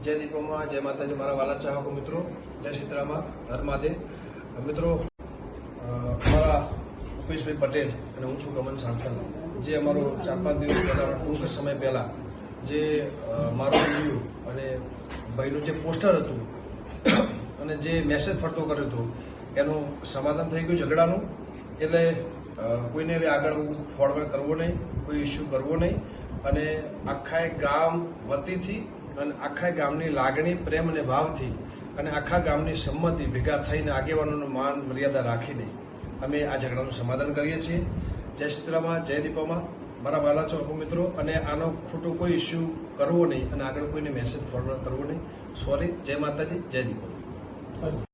જય દીપોમાં, જય માતાજી, મારા વાલા ચાહકો મિત્રો. જય સીતરામાં, હર મિત્રો મારા ઉપેશભાઈ પટેલ અને હું છું કમન સાંથલ જે અમારો ચાર પાંચ દિવસ પહેલા, ટૂંક સમય પહેલાં જે મારું ઇન્ટરવ્યુ અને ભાઈનું જે પોસ્ટર હતું અને જે મેસેજ ફરતો કર્યો હતો, એનું સમાધાન થઈ ગયું ઝઘડાનું. એટલે કોઈને હવે આગળ ફોરવર્ડ કરવો નહીં, કોઈ ઇસ્યુ કરવો નહીં. અને આખા ગામ વતીથી અને આખા ગામની લાગણી, પ્રેમ અને ભાવથી અને આખા ગામની સંમતિ ભેગા થઈને આગેવાનોનું માન, મર્યાદા રાખીને અમે આ ઝઘડાનું સમાધાન કરીએ છીએ. જય સીતરામાં, જય દીપામાં. મારા વાલા ચોકુ મિત્રો અને આનો ખોટો કોઈ ઇસ્યુ કરવો નહીં અને આગળ કોઈને મેસેજ ફોરવર્ડ કરવો નહીં. સોરી જય માતાજી, જય દીપા